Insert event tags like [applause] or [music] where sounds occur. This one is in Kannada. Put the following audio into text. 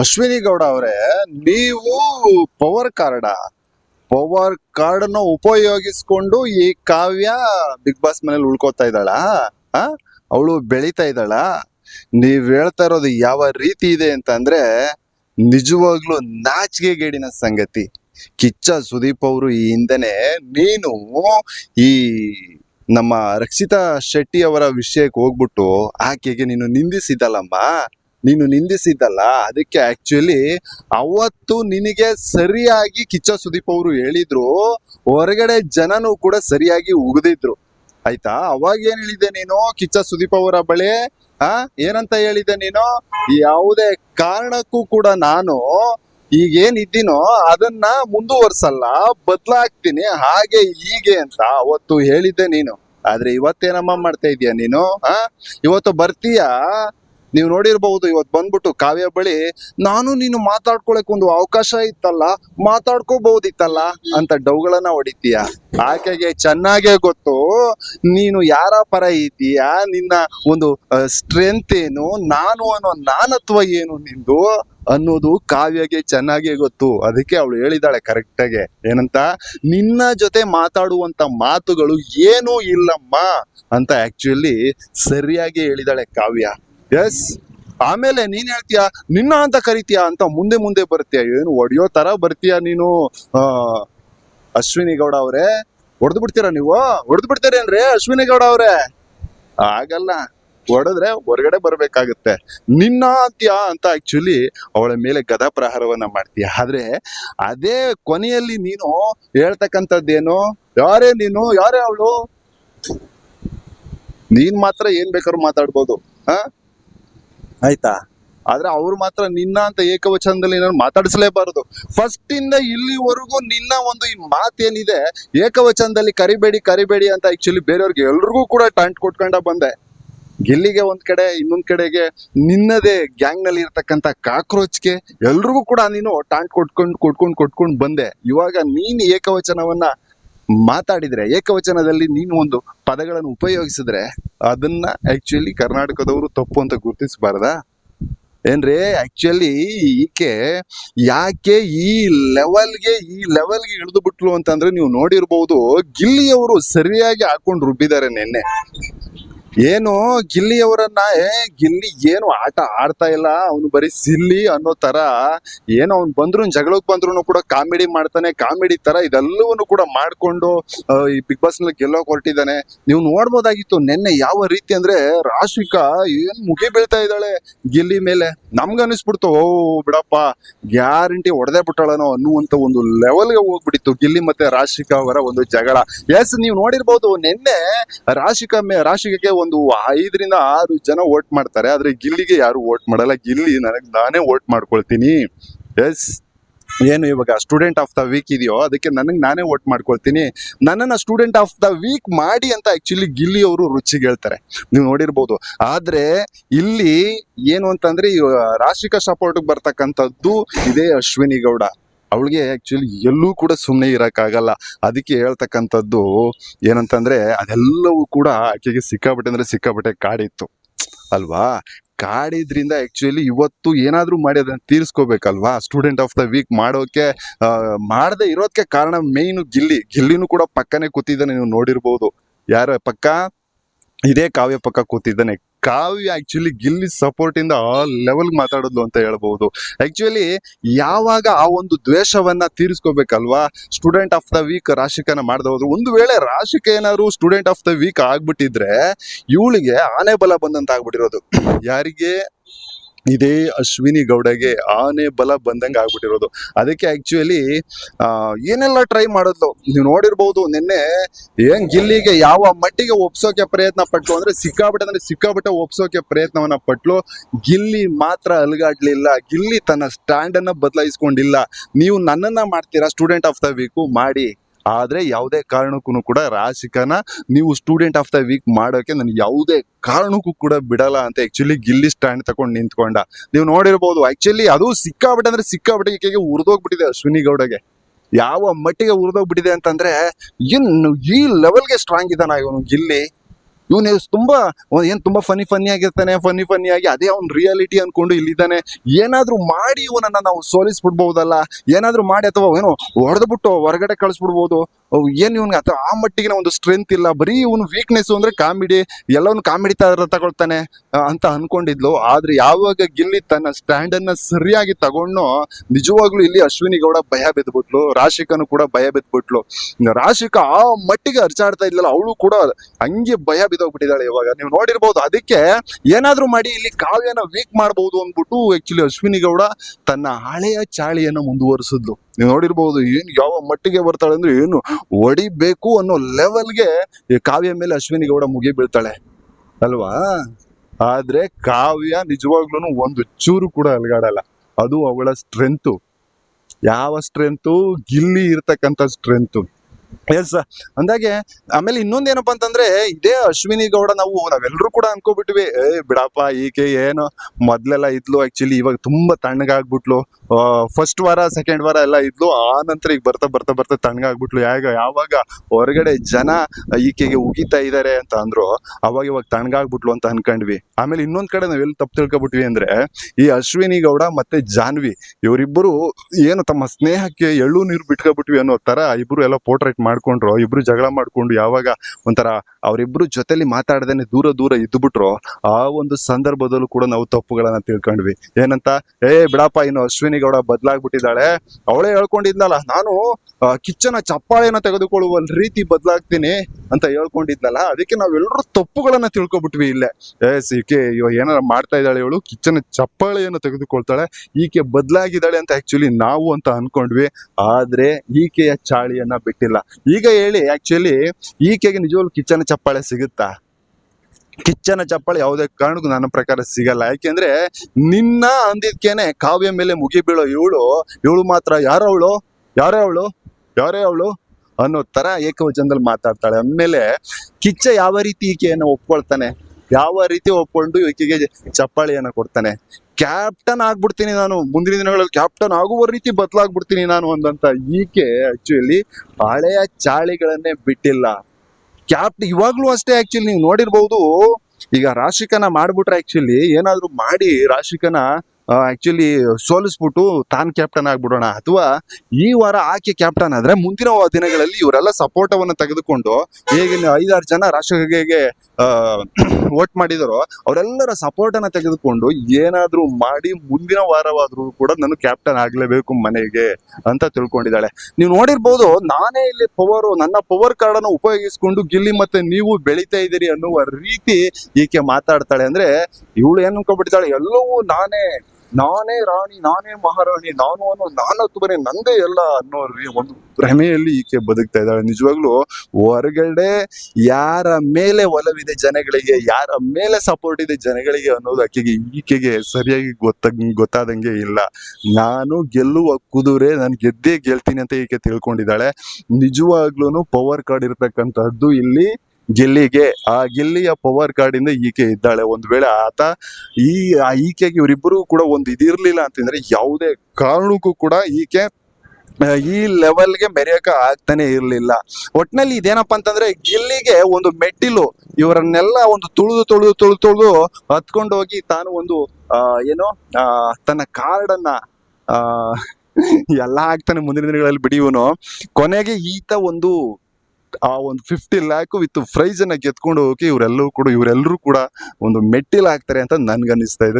ಅಶ್ವಿನಿ ಗೌಡ ಅವರೇ, ನೀವು ಪವರ್ ಕಾರ್ಡ ಪವರ್ ಕಾರ್ಡ್ನ ಉಪಯೋಗಿಸ್ಕೊಂಡು ಈ ಕಾವ್ಯ ಬಿಗ್ ಬಾಸ್ ಮನೇಲಿ ಉಳ್ಕೋತಾ ಇದ್ದಾಳ? ಅವಳು ಬೆಳೀತಾ ಇದ್ದಾಳ? ನೀವ್ ಹೇಳ್ತಾ ಇರೋದು ಯಾವ ರೀತಿ ಇದೆ ಅಂತಂದ್ರೆ, ನಿಜವಾಗ್ಲೂ ನಾಚಿಕೆಗೇಡಿನ ಸಂಗತಿ. ಕಿಚ್ಚ ಸುದೀಪ್ ಅವರು ಈ ಹಿಂದೆನೆ ನೀನು ಈ ನಮ್ಮ ರಕ್ಷಿತಾ ಶೆಟ್ಟಿ ಅವರ ವಿಷಯಕ್ಕೆ ಹೋಗ್ಬಿಟ್ಟು ಆಕೆಗೆ ನೀನು ನಿಂದಿಸಿದಲ್ಲಮ್ಮ ನೀನು ನಿಂದಿಸಿದ್ದಲ್ಲ, ಅದಕ್ಕೆ ಆಕ್ಚುಲಿ ಅವತ್ತು ನಿನಗೆ ಸರಿಯಾಗಿ ಕಿಚ್ಚ ಸುದೀಪ್ ಅವರು ಹೇಳಿದ್ರು, ಹೊರಗಡೆ ಜನನು ಕೂಡ ಸರಿಯಾಗಿ ಉಗಿದಿದ್ರು. ಆಯ್ತಾ? ಅವಾಗ ಏನ್ ಹೇಳಿದೆ ನೀನು? ಕಿಚ್ಚ ಸುದೀಪ್ ಅವರ ಬಳಿ, ಆ, ಏನಂತ ಹೇಳಿದೆ ನೀನು? ಯಾವುದೇ ಕಾರಣಕ್ಕೂ ಕೂಡ ನಾನು ಈಗೇನಿದ್ದೀನೋ ಅದನ್ನ ಮುಂದುವರ್ಸಲ್ಲ, ಬದ್ಲಾಗ್ತೀನಿ, ಹಾಗೆ ಹೀಗೆ ಅಂತ ಅವತ್ತು ಹೇಳಿದ್ದೆ ನೀನು. ಆದ್ರೆ ಇವತ್ತೇನಮ್ಮ ಮಾಡ್ತಾ ಇದೀಯ ನೀನು? ಆ, ಇವತ್ತು ಬರ್ತೀಯಾ? ನೀವು ನೋಡಿರ್ಬಹುದು, ಇವತ್ತು ಬಂದ್ಬಿಟ್ಟು ಕಾವ್ಯ ಬಳಿ, ನಾನು ನೀನು ಮಾತಾಡ್ಕೊಳಕ್ ಒಂದು ಅವಕಾಶ ಇತ್ತಲ್ಲ, ಮಾತಾಡ್ಕೋಬಹುದಿತ್ತಲ್ಲ ಅಂತ ಡೌಗಳನ್ನ ಹೊಡಿತೀಯ. ಆಕೆಗೆ ಚೆನ್ನಾಗೇ ಗೊತ್ತು, ನೀನು ಯಾರ ಪರ ಇದೀಯ ನಿನ್ನ ಒಂದು ಸ್ಟ್ರೆಂತ್ ಏನು? ನಾನು ಅನ್ನೋ ನಾನತ್ವ ಏನು ನಿಂದು? ಅನ್ನೋದು ಕಾವ್ಯಗೆ ಚೆನ್ನಾಗೇ ಗೊತ್ತು. ಅದಕ್ಕೆ ಅವಳು ಹೇಳಿದಾಳೆ ಕರೆಕ್ಟಾಗೆ. ಏನಂತ? ನಿನ್ನ ಜೊತೆ ಮಾತಾಡುವಂತ ಮಾತುಗಳು ಏನೂ ಇಲ್ಲಮ್ಮ ಅಂತ ಆಕ್ಚುಲಿ ಸರಿಯಾಗಿ ಹೇಳಿದಾಳೆ ಕಾವ್ಯ. ಎಸ್ ಆಮೇಲೆ ನೀನ್ ಹೇಳ್ತೀಯ, ನಿನ್ನ ಅಂತ ಕರಿತೀಯ ಅಂತ ಮುಂದೆ ಮುಂದೆ ಬರ್ತೀಯ ಏನು ಒಡೆಯೋ ತರ ಬರ್ತೀಯ ನೀನು? ಆ, ಅಶ್ವಿನಿ ಗೌಡ ಅವರೇ ಹೊಡೆದು ಬಿಡ್ತೀರಾ ನೀವು? ಹೊಡೆದು ಬಿಡ್ತೀರೇನ್ರಿ ಅಶ್ವಿನಿ ಗೌಡ ಅವರೇ? ಆಗಲ್ಲ ಹೊಡೆದ್ರೆ ಹೊರಗಡೆ ಬರ್ಬೇಕಾಗತ್ತೆ. ನಿನ್ನ ಅಂತ್ಯ ಅಂತ ಆಕ್ಚುಲಿ ಅವಳ ಮೇಲೆ ಗದಾ ಪ್ರಹಾರವನ್ನ ಮಾಡ್ತೀಯ? ಆದ್ರೆ ಅದೇ ಕೊನೆಯಲ್ಲಿ ನೀನು ಹೇಳ್ತಕ್ಕಂಥದ್ದೇನು? ಯಾರೇ ನೀನು? ಯಾರೇ ಅವಳು? ನೀನ್ ಮಾತ್ರ ಏನ್ ಬೇಕಾದ್ರು ಮಾತಾಡ್ಬೋದು, ಹಾ? ಆಯ್ತಾ? ಆದ್ರೆ ಅವ್ರು ಮಾತ್ರ ನಿನ್ನ ಅಂತ ಏಕವಚನದಲ್ಲಿ ನಾನು ಮಾತಾಡಿಸಲೇಬಾರದು. ಫಸ್ಟ್ ಇಂದ ಇಲ್ಲಿವರೆಗೂ ನಿನ್ನ ಒಂದು ಈ ಮಾತೇನಿದೆ, ಏಕವಚನದಲ್ಲಿ ಕರಿಬೇಡಿ ಕರಿಬೇಡಿ ಅಂತ ಆಕ್ಚುಲಿ ಬೇರೆಯವ್ರಿಗೆ ಎಲ್ರಿಗೂ ಕೂಡ ಟಾಂಟ್ ಕೊಟ್ಕೊಂಡ ಬಂದೆ. ಗಿಲ್ಲಿಗೆ ಒಂದ್ ಕಡೆ, ಇನ್ನೊಂದ್ ಕಡೆಗೆ ನಿನ್ನದೇ ಗ್ಯಾಂಗ್ನಲ್ಲಿ ಇರ್ತಕ್ಕಂಥ ಕಾಕ್ರೋಚ್ಗೆ ಎಲ್ರಿಗೂ ಕೂಡ ನೀನು ಟಾಂಟ್ ಕೊಟ್ಕೊಂಡು ಕೊಟ್ಕೊಂಡು ಕೊಟ್ಕೊಂಡು ಬಂದೆ. ಇವಾಗ ನೀನ್ ಏಕವಚನವನ್ನ ಮಾತಾಡಿದ್ರೆ ಏಕವಚನದಲ್ಲಿ ನೀನು ಒಂದು ಪದಗಳನ್ನು ಉಪಯೋಗಿಸಿದ್ರೆ ಅದನ್ನ ಆ್ಯಕ್ಚುಲಿ ಕರ್ನಾಟಕದವರು ತಪ್ಪು ಅಂತ ಗುರುತಿಸಬಾರ್ದಾ? ಏನ್ರಿ ಆಕ್ಚುಲಿ ಈಕೆ ಯಾಕೆ ಈ ಲೆವೆಲ್ಗೆ ಈ ಲೆವೆಲ್ಗೆ ಇಳಿದು ಬಿಟ್ಲು ಅಂತಂದ್ರೆ ನೀವು ನೋಡಿರ್ಬೋದು, ಗಿಲ್ಲಿಯವರು ಸರಿಯಾಗಿ ಹಾಕೊಂಡು ರುಬ್ಬಿದ್ದಾರೆ ನಿನ್ನೆ. ಏನು ಗಿಲ್ಲಿ ಅವರನ್ನ ಏ, ಗಿಲ್ಲಿ ಏನು ಆಟ ಆಡ್ತಾ ಇಲ್ಲ, ಅವನು ಬರೀ ಸಿಲ್ಲಿ ಅನ್ನೋ ತರ. ಏನೋ ಅವ್ನು ಬಂದ್ರು ಜಗಳಕ್ಕೆ ಬಂದ್ರು ಕೂಡ ಕಾಮಿಡಿ ಮಾಡ್ತಾನೆ, ಕಾಮಿಡಿ ತರ ಇದೆಲ್ಲವನ್ನು ಕೂಡ ಮಾಡ್ಕೊಂಡು ಈ ಬಿಗ್ ಬಾಸ್ನಲ್ಲಿ ಗೆಲ್ಲೋ ಹೊರಟಿದ್ದಾನೆ. ನೀವು ನೋಡ್ಬೋದಾಗಿತ್ತು, ನಿನ್ನೆ ಯಾವ ರೀತಿ ಅಂದ್ರೆ ರಾಶಿಕಾ ಏನ್ ಮುಗಿ ಬೀಳ್ತಾ ಇದ್ದಾಳೆ ಗಿಲ್ಲಿ ಮೇಲೆ. ನಮ್ಗ ಅನಿಸ್ಬಿಡ್ತು, ಓ, ಬಿಡಪ್ಪ, ಗ್ಯಾರಂಟಿ ಹೊಡೆದೇ ಬಿಟ್ಟಾಳನೋ ಅನ್ನುವಂತ ಒಂದು ಲೆವೆಲ್ಗೆ ಹೋಗ್ಬಿಟ್ಟಿತ್ತು ಗಿಲ್ಲಿ ಮತ್ತೆ ರಾಶಿಕಾ ಅವರ ಒಂದು ಜಗಳ. ಎಸ್ ನೀವು ನೋಡಿರ್ಬೋದು, ನಿನ್ನೆ ರಾಶಿಕಾ ರಾಶಿಕಾಗೆ ಒಂದು ಐದರಿಂದ ಆರು ಜನ ವೋಟ್ ಮಾಡ್ತಾರೆ, ಆದ್ರೆ ಗಿಲ್ಲಿಗೆ ಯಾರು ವೋಟ್ ಮಾಡಲ್ಲ. ಗಿಲ್ಲಿ ನನಗೆ ನಾನೇ ವೋಟ್ ಮಾಡ್ಕೊಳ್ತೀನಿ. ಎಸ್, ಏನು ಇವಾಗ ಸ್ಟೂಡೆಂಟ್ ಆಫ್ ದ ವೀಕ್ ಇದೆಯೋ, ಅದಕ್ಕೆ ನನಗೆ ನಾನೇ ವೋಟ್ ಮಾಡ್ಕೊಳ್ತೀನಿ. ನನ್ನನ್ನ ಸ್ಟೂಡೆಂಟ್ ಆಫ್ ದ ವೀಕ್ ಮಾಡಿ ಅಂತ ಆ್ಯಕ್ಚುಲಿ ಗಿಲ್ಲಿ ಅವರು ರುಚಿಗೆ ಹೇಳ್ತಾರೆ. ನೀವು ನೋಡಿರ್ಬೋದು. ಆದ್ರೆ ಇಲ್ಲಿ ಏನು ಅಂತಂದ್ರೆ, ಈ ಸಪೋರ್ಟ್ಗೆ ಸಪೋರ್ಟ್ ಬರ್ತಕ್ಕಂಥದ್ದು ಇದೇ ಅಶ್ವಿನಿ ಗೌಡ. ಅವಳಿಗೆ ಆ್ಯಕ್ಚುಲಿ ಎಲ್ಲೂ ಕೂಡ ಸುಮ್ಮನೆ ಇರೋಕ್ಕಾಗಲ್ಲ. ಅದಕ್ಕೆ ಹೇಳ್ತಕ್ಕಂಥದ್ದು ಏನಂತಂದರೆ, ಅದೆಲ್ಲವೂ ಕೂಡ ಆಕೆಗೆ ಸಿಕ್ಕಾಬಿಟ್ಟೆ ಅಂದರೆ ಸಿಕ್ಕಾಬಿಟ್ಟೆ ಕಾಡಿತ್ತು. ಅಲ್ವಾ? ಕಾಡಿದ್ರಿಂದ ಆ್ಯಕ್ಚುಲಿ ಇವತ್ತು ಏನಾದರೂ ಮಾಡಿ ಅದನ್ನು ತೀರಿಸ್ಕೋಬೇಕಲ್ವಾ? ಸ್ಟೂಡೆಂಟ್ ಆಫ್ ದ ವೀಕ್ ಮಾಡೋಕ್ಕೆ ಮಾಡದೆ ಇರೋದಕ್ಕೆ ಕಾರಣ ಮೇಯ್ನು ಗಿಲ್ಲಿ. ಗಿಲ್ಲಿನೂ ಕೂಡ ಪಕ್ಕನೆ ಕೂತಿದ್ದಾನೆ, ನೀವು ನೋಡಿರ್ಬೋದು. ಯಾರ ಪಕ್ಕ? ಇದೇ ಕಾವ್ಯ ಪಕ್ಕ ಕೂತಿದ್ದಾನೆ. ಕಾವ್ಯ ಆಕ್ಚುಲಿ ಗಿಲ್ಲಿ ಸಪೋರ್ಟ್ ಇಂದ ಆ ಲೆವೆಲ್ ಮಾತಾಡೋದು ಅಂತ ಹೇಳ್ಬಹುದು. ಆಕ್ಚುಲಿ ಯಾವಾಗ ಆ ಒಂದು ದ್ವೇಷವನ್ನ ತೀರಿಸ್ಕೋಬೇಕಲ್ವಾ? ಸ್ಟೂಡೆಂಟ್ ಆಫ್ ದ ವೀಕ್ ರಾಶಿಕನ ಮಾಡ್ದ ಒಂದು ವೇಳೆ ರಾಶಿಕ ಏನಾದ್ರು ಸ್ಟೂಡೆಂಟ್ ಆಫ್ ದ ವೀಕ್ ಆಗ್ಬಿಟ್ಟಿದ್ರೆ, ಇವಳಿಗೆ ಆನೆ ಬಲ ಬಂದಂತ ಆಗ್ಬಿಟ್ಟಿರೋದು ಯಾರಿಗೆ? ಇದೇ ಅಶ್ವಿನಿ ಗೌಡಗೆ ಆನೆ ಬಲ ಬಂದಂಗೆ ಆಗ್ಬಿಟ್ಟಿರೋದು. ಅದಕ್ಕೆ ಆಕ್ಚುಲಿ ಏನೆಲ್ಲ ಟ್ರೈ ಮಾಡಿದ್ಲು? ನೀವು ನೋಡಿರ್ಬೋದು, ನಿನ್ನೆ ಏನ್ ಗಿಲ್ಲಿಗೆ ಯಾವ ಮಟ್ಟಿಗೆ ಒಪ್ಸೋಕೆ ಪ್ರಯತ್ನ ಪಟ್ಲು ಅಂದ್ರೆ ಸಿಕ್ಕಾಬಿಟ್ಟೆ ಅಂದ್ರೆ ಸಿಕ್ಕಾಬಿಟ್ಟೆ ಒಪ್ಸೋಕೆ ಪ್ರಯತ್ನವನ್ನ ಪಟ್ಲು. ಗಿಲ್ಲಿ ಮಾತ್ರ ಅಲ್ಗಾಡ್ಲಿಲ್ಲ. ಗಿಲ್ಲಿ ತನ್ನ ಸ್ಟ್ಯಾಂಡ್ ಅನ್ನ ಬದಲಾಯಿಸ್ಕೊಂಡಿಲ್ಲ. ನೀವು ನನ್ನನ್ನ ಮಾಡ್ತೀರಾ ಸ್ಟೂಡೆಂಟ್ ಆಫ್ ದ ವೀಕು ಮಾಡಿ. ಆದ್ರೆ ಯಾವುದೇ ಕಾರಣಕ್ಕೂ ಕೂಡ ರಾಶಿಕನ ನೀವು ಸ್ಟೂಡೆಂಟ್ ಆಫ್ ದ ವೀಕ್ ಮಾಡೋಕೆ ನಾನು ಯಾವುದೇ ಕಾರಣಕ್ಕೂ ಕೂಡ ಬಿಡಲ್ಲ ಅಂತ ಆ್ಯಕ್ಚುಲಿ ಗಿಲ್ಲಿ ಸ್ಟ್ಯಾಂಡ್ ತಗೊಂಡು ನಿಂತ್ಕೊಂಡ. ನೀವು ನೋಡಿರ್ಬೋದು ಆ್ಯಕ್ಚುಲಿ ಅದು ಸಿಕ್ಕಾಬಿಟ್ಟೆ ಅಂದರೆ ಸಿಕ್ಕಾಬಿಟ್ಟೆ ಈಕೆಗೆ ಉರಿದೋಗ್ಬಿಟ್ಟಿದೆ ಅಶ್ವಿನಿ ಗೌಡಗೆ. ಯಾವ ಮಟ್ಟಿಗೆ ಉರಿದೋಗ್ಬಿಟ್ಟಿದೆ ಅಂತಂದ್ರೆ, ಇನ್ನು ಈ ಲೆವೆಲ್ಗೆ ಸ್ಟ್ರಾಂಗ್ ಇದ್ದಾನ ಇವನು ಗಿಲ್ಲಿ ಇವನು ತುಂಬಾ ಏನ್ ತುಂಬಾ ಫನಿ ಫನಿ ಆಗಿರ್ತಾನೆ ಫನಿ ಫನಿ ಆಗಿ ಅದೇ ಅವ್ನ್ ರಿಯಾಲಿಟಿ ಅನ್ಕೊಂಡು ಇಲ್ಲಿದ್ದಾನೆ. ಏನಾದ್ರೂ ಮಾಡಿ ಇವನನ್ನ ನಾವು ಸೋಲಿಸ್ಬಿಡ್ಬಹುದಲ್ಲ ಏನಾದ್ರೂ ಮಾಡಿ ಅಥವಾ ಏನು ಹೊಡೆದ್ಬಿಟ್ಟು ಹೊರಗಡೆ ಕಳಿಸ್ಬಿಡ್ಬೋದು? ಏನ್ ಇವನ್ಗೆ ಅಥವಾ ಆ ಮಟ್ಟಿಗೆ ಒಂದು ಸ್ಟ್ರೆಂತ್ ಇಲ್ಲ. ಬರೀ ಇವನು ವೀಕ್ನೆಸ್ ಅಂದ್ರೆ ಕಾಮಿಡಿ ಎಲ್ಲವನ್ನು ಕಾಮಿಡಿ ತರ ತಗೊಳ್ತಾನೆ ಅಂತ ಅನ್ಕೊಂಡಿದ್ಲು. ಆದ್ರೆ ಯಾವಾಗ ಗಿಲ್ಲಿ ತನ್ನ ಸ್ಟ್ಯಾಂಡ್ ಅನ್ನ ಸರಿಯಾಗಿ ತಗೊಂಡು ನಿಜವಾಗ್ಲೂ ಇಲ್ಲಿ ಅಶ್ವಿನಿ ಗೌಡ ಭಯ ಬಿದ್ಬಿಟ್ಲು. ರಾಶಿಕನು ಕೂಡ ಭಯ ಬಿದ್ಬಿಟ್ಲು. ರಾಶಿಕಾ ಆ ಮಟ್ಟಿಗೆ ಅರ್ಚಾಡ್ತಾ ಇದ್ಲಲ್ಲ, ಅವಳು ಕೂಡ ಹಂಗೆ ಭಯ ಬಿದ್ದೋಗ್ಬಿಟ್ಟಿದ್ದಾಳೆ ಇವಾಗ. ನೀವು ನೋಡಿರ್ಬೋದು, ಅದಕ್ಕೆ ಏನಾದ್ರೂ ಮಾಡಿ ಇಲ್ಲಿ ಕಾವ್ಯನ ವೀಕ್ ಮಾಡಬಹುದು ಅಂದ್ಬಿಟ್ಟು ಆಕ್ಚುಲಿ ಅಶ್ವಿನಿ ಗೌಡ ತನ್ನ ಹಳೆಯ ಚಾಳಿಯನ್ನು ಮುಂದುವರಿಸಿದ್ಲು. ನೀವು ನೋಡಿರ್ಬೋದು, ಏನು ಯಾವ ಮಟ್ಟಿಗೆ ಬರ್ತಾಳೆ ಅಂದ್ರೆ ಏನು ಹೊಡಿಬೇಕು ಅನ್ನೋ ಲೆವೆಲ್ಗೆ ಕಾವ್ಯ ಮೇಲೆ ಅಶ್ವಿನಿ ಗೌಡ ಮುಗಿ ಬೀಳ್ತಾಳೆ. ಅಲ್ವಾ? ಆದ್ರೆ ಕಾವ್ಯ ನಿಜವಾಗ್ಲೂ ಒಂದು ಚೂರು ಕೂಡ ಅಲ್ಗಾಡಲ್ಲ. ಅದು ಅವಳ ಸ್ಟ್ರೆಂತು ಯಾವ ಸ್ಟ್ರೆಂತು ಗಿಲ್ಲಿ ಇರ್ತಕ್ಕಂಥ ಸ್ಟ್ರೆಂತು ಎಸ್ ಅಂದಾಗೆ ಆಮೇಲೆ ಇನ್ನೊಂದೇನಪ್ಪ ಅಂತಂದ್ರೆ, ಇದೇ ಅಶ್ವಿನಿ ಗೌಡ ನಾವು ನಾವೆಲ್ಲರೂ ಕೂಡ ಅನ್ಕೋಬಿಟ್ವಿ, ಏ, ಬಿಡಪ್ಪ, ಈಕೆ ಏನು ಮೊದ್ಲೆಲ್ಲ ಇದ್ಲು ಆಕ್ಚುಲಿ ಇವಾಗ ತುಂಬಾ ತಣ್ಣಗಾಗ್ಬಿಟ್ಲು. ಫಸ್ಟ್ ವಾರ ಸೆಕೆಂಡ್ ವಾರ ಎಲ್ಲ ಇದ್ಲು, ಆ ನಂತರ ಈಗ ಬರ್ತಾ ಬರ್ತಾ ಬರ್ತಾ ತಣ್ಣಗಾಗ್ಬಿಟ್ಲು. ಯಾಕೆ ಯಾವಾಗ ಹೊರಗಡೆ ಜನ ಈಕೆಗೆ ಉಗಿತಾ ಇದಾರೆ ಅಂತ ಅಂದ್ರು, ಅವಾಗ ಇವಾಗ ತಣ್ಣಗಾಗ್ಬಿಟ್ಲು ಅಂತ ಅನ್ಕೊಂಡ್ವಿ. ಆಮೇಲೆ ಇನ್ನೊಂದ್ ಕಡೆ ನಾವೆಲ್ಲಿ ತಪ್ಪು ತಿಳ್ಕೊಬಿಟ್ವಿ ಅಂದ್ರೆ, ಈ ಅಶ್ವಿನಿ ಗೌಡ ಮತ್ತೆ ಜಾನ್ವಿ, ಇವರಿಬ್ಬರು ಏನು ತಮ್ಮ ಸ್ನೇಹಕ್ಕೆ ಎಳ್ಳು ನೀರು ಬಿಟ್ಕೊಬಿಟ್ವಿ ಅನ್ನೋ ತರ ಇಬ್ರು ಎಲ್ಲ ಪೋರ್ಟ್ರೇಟ್ ಮಾಡ್ಕೊಂಡ್ರು ಇಬ್ರು ಜಗಳ ಮಾಡ್ಕೊಂಡು ಯಾವಾಗ ಒಂಥರ ಅವರಿಬ್ರು ಜೊತೆಲಿ ಮಾತಾಡ್ದೇನೆ ದೂರ ದೂರ ಇದ್ಬಿಟ್ರು, ಆ ಒಂದು ಸಂದರ್ಭದಲ್ಲೂ ಕೂಡ ನಾವು ತಪ್ಪುಗಳನ್ನ ತಿಳ್ಕೊಂಡ್ವಿ. ಏನಂತ, ಏ, ಬಿಡಪ್ಪ, ಇನ್ನು ಅಶ್ವಿನಿ ಗೌಡ ಬದ್ಲಾಗ್ಬಿಟ್ಟಿದ್ದಾಳೆ. ಅವಳೇ ಹೇಳ್ಕೊಂಡಿದ್ನಲ್ಲ, ನಾನು ಕಿಚ್ಚನ ಚಪ್ಪಾಳೆನ ತೆಗೆದುಕೊಳ್ಳುವ ರೀತಿ ಬದಲಾಗ್ತೀನಿ ಅಂತ ಹೇಳ್ಕೊಂಡಿದ್ನಲ್ಲ, ಅದಕ್ಕೆ ನಾವೆಲ್ಲರೂ ತಪ್ಪುಗಳನ್ನ ತಿಳ್ಕೊಬಿಟ್ವಿ ಇಲ್ಲೇ. ಏ ಸಿಕೆ ಇವಾಗ ಏನಾರ ಮಾಡ್ತಾ ಇದ್ದಾಳೆ ಇವಳು? ಕಿಚ್ಚನ ಚಪ್ಪಾಳೆಯನ್ನು ತೆಗೆದುಕೊಳ್ತಾಳೆ, ಈಕೆ ಬದಲಾಗಿದ್ದಾಳೆ ಅಂತ ಆಕ್ಚುಲಿ ನಾವು ಅಂತ ಅನ್ಕೊಂಡ್ವಿ. ಆದ್ರೆ ಈಕೆಯ ಚಾಳಿಯನ್ನ ಬಿಟ್ಟಿಲ್ಲ. ಈಗ ಹೇಳಿ ಆಕ್ಚುಲಿ ಈಕೆಗೆ ನಿಜವಾಗ್ಲು ಕಿಚ್ಚನ ಚಪ್ಪಾಳೆ ಸಿಗುತ್ತಾ? ಕಿಚ್ಚನ ಚಪ್ಪಾಳೆ ಯಾವುದೇ ಕಾರಣಕ್ಕೂ ನನ್ನ ಪ್ರಕಾರ ಸಿಗಲ್ಲ. ಯಾಕೆಂದ್ರೆ ನಿನ್ನ ಅಂದಿದ್ಕೇನೆ ಕಾವ್ಯ ಮೇಲೆ ಮುಗಿ ಬೀಳೋ ಇವಳು ಇವಳು ಮಾತ್ರ ಯಾರವಳು ಯಾರೇ ಅವಳು? ಯಾರೇ ಅವಳು? ಅನ್ನೋ ತರ ಏಕವಚನದಲ್ಲಿ ಮಾತಾಡ್ತಾಳೆ. ಆಮೇಲೆ ಕಿಚ್ಚ ಯಾವ ರೀತಿ ಈಕೆಯನ್ನು ಒಪ್ಕೊಳ್ತಾನೆ? ಯಾವ ರೀತಿ ಒಪ್ಕೊಂಡು ಈಕೆಗೆ ಚಪ್ಪಾಳಿಯನ್ನ ಕೊಡ್ತಾನೆ? ಕ್ಯಾಪ್ಟನ್ ಆಗ್ಬಿಡ್ತೀನಿ ನಾನು. ಮುಂದಿನ ದಿನಗಳಲ್ಲಿ ಕ್ಯಾಪ್ಟನ್ ಆಗುವ ರೀತಿ ಬದಲಾಗ್ಬಿಡ್ತೀನಿ ನಾನು ಅಂದಂತ ಈಕೆ ಆಕ್ಚುಲಿ ಹಳೆಯ ಚಾಳಿಗಳನ್ನೇ ಬಿಟ್ಟಿಲ್ಲ. ಕ್ಯಾಪ್ಟ್ ಇವಾಗ್ಲೂ ಅಷ್ಟೇ ಆಕ್ಚುಲಿ ನೀವು ನೋಡಿರ್ಬಹುದು ಈಗ ರಾಶಿಕನ ಮಾಡ್ಬಿಟ್ರೆ ಆಕ್ಚುಲಿ ಏನಾದ್ರೂ ಮಾಡಿ ರಾಶಿಕನ ಆಕ್ಚುಲಿ ಸೋಲಿಸ್ಬಿಟ್ಟು ತಾನು ಕ್ಯಾಪ್ಟನ್ ಆಗ್ಬಿಡೋಣ. ಅಥವಾ ಈ ವಾರ ಆಕೆ ಕ್ಯಾಪ್ಟನ್ ಆದ್ರೆ ಮುಂದಿನ ದಿನಗಳಲ್ಲಿ ಇವರೆಲ್ಲ ಸಪೋರ್ಟವನ್ನು ತೆಗೆದುಕೊಂಡು ಹೇಗೆ ಐದಾರು ಜನ ರಾಷ್ಟ್ರಗೆ ವೋಟ್ [clears throat] ಮಾಡಿದರೋ, ಅವರೆಲ್ಲರ ಸಪೋರ್ಟ್ ಅನ್ನ ತೆಗೆದುಕೊಂಡು ಏನಾದರೂ ಮಾಡಿ ಮುಂದಿನ ವಾರವಾದರೂ ಕೂಡ ನಾನು ಕ್ಯಾಪ್ಟನ್ ಆಗಲೇಬೇಕು ಮನೆಗೆ ಅಂತ ತಿಳ್ಕೊಂಡಿದ್ದಾಳೆ. ನೀವು ನೋಡಿರ್ಬೋದು, ನಾನೇ ಇಲ್ಲಿ ಪವರ್ ನನ್ನ ಪವರ್ ಕಾರ್ಡ್ ಅನ್ನು ಉಪಯೋಗಿಸ್ಕೊಂಡು ಗಿಲ್ಲಿ ಮತ್ತೆ ನೀವು ಬೆಳಿತಾ ಇದ್ದೀರಿ ಅನ್ನುವ ರೀತಿ ಈಕೆ ಮಾತಾಡ್ತಾಳೆ. ಅಂದ್ರೆ ಇವಳು ಏನು ಅನ್ಕೊಂಡ್ಬಿಡ್ತಾಳೆ ಎಲ್ಲವೂ ನಾನೇ ನಾನೇ ರಾಣಿ, ನಾನೇ ಮಹಾರಾಣಿ, ನಾನು ಅನ್ನೋ ನಾನು ನಾನತ್ವನೇ ನಂದೇ ಎಲ್ಲ ಅನ್ನೋ ಒಂದು ಭ್ರಮೆಯಲ್ಲಿ ಈಕೆ ಬದುಕ್ತಾ ಇದ್ದಾಳೆ. ನಿಜವಾಗ್ಲೂ ಹೊರಗಡೆ ಯಾರ ಮೇಲೆ ಒಲವಿದೆ ಜನಗಳಿಗೆ, ಯಾರ ಮೇಲೆ ಸಪೋರ್ಟ್ ಇದೆ ಜನಗಳಿಗೆ ಅನ್ನೋದು ಆಕೆಗೆ, ಈಕೆಗೆ ಸರಿಯಾಗಿ ಗೊತ್ತ, ಗೊತ್ತಾದಂಗೆ ಇಲ್ಲ. ನಾನು ಗೆಲ್ಲುವ ಕುದುರೆ, ನಾನು ಗೆದ್ದೇ ಗೆಲ್ತೀನಿ ಅಂತ ಈಕೆ ತಿಳ್ಕೊಂಡಿದ್ದಾಳೆ. ನಿಜವಾಗ್ಲೂ ಪವರ್ ಕಾರ್ಡ್ ಇರತಕ್ಕಂಥದ್ದು ಇಲ್ಲಿ ಗಿಲ್ಲಿಗೆ, ಆ ಗಿಲ್ಲಿಯ ಪವರ್ ಕಾರ್ಡ್ ಇಂದ ಈಕೆ ಇದ್ದಾಳೆ. ಒಂದು ವೇಳೆ ಆತ ಈ, ಆ ಈಕೆಗೆ ಇವರಿಬ್ಬರು ಕೂಡ ಒಂದು ಇದಿರ್ಲಿಲ್ಲ ಅಂತಂದ್ರೆ ಯಾವುದೇ ಕಾರಣಕ್ಕೂ ಕೂಡ ಈಕೆ ಈ ಲೆವೆಲ್ಗೆ ಮೆರೆಯಕ ಆಗ್ತಾನೆ ಇರಲಿಲ್ಲ. ಒಟ್ನಲ್ಲಿ ಇದೇನಪ್ಪ ಅಂತಂದ್ರೆ ಗಿಲ್ಲಿಗೆ ಒಂದು ಮೆಟ್ಟಿಲು, ಇವರನ್ನೆಲ್ಲ ಒಂದು ತುಳಿದು ತುಳಿದು ತುಳಿದು ತುಳಿದು ಹತ್ಕೊಂಡು ಹೋಗಿ ತಾನು ಒಂದು ಏನು ತನ್ನ ಕಾರ್ಡನ್ನ ಎಲ್ಲ ಆಗ್ತಾನೆ ಮುಂದಿನ ದಿನಗಳಲ್ಲಿ ಬಿಡಿ ಇವನು. ಕೊನೆಗೆ ಈತ ಒಂದು ಆ ಒಂದು ಫಿಫ್ಟಿ ಲ್ಯಾಕ್ ವಿತ್ ಪ್ರೈಸ್ ಅನ್ನ ಗೆದ್ಕೊಂಡು ಹೋಗಿ ಇವರೆಲ್ಲರೂ ಕೂಡ ಇವರೆಲ್ಲರೂ ಕೂಡ ಒಂದು ಮೆಟ್ಟಿಲ್ ಹಾಕ್ತಾರೆ ಅಂತ ನನಗನ್ನಿಸ್ತಾ ಇದೆ.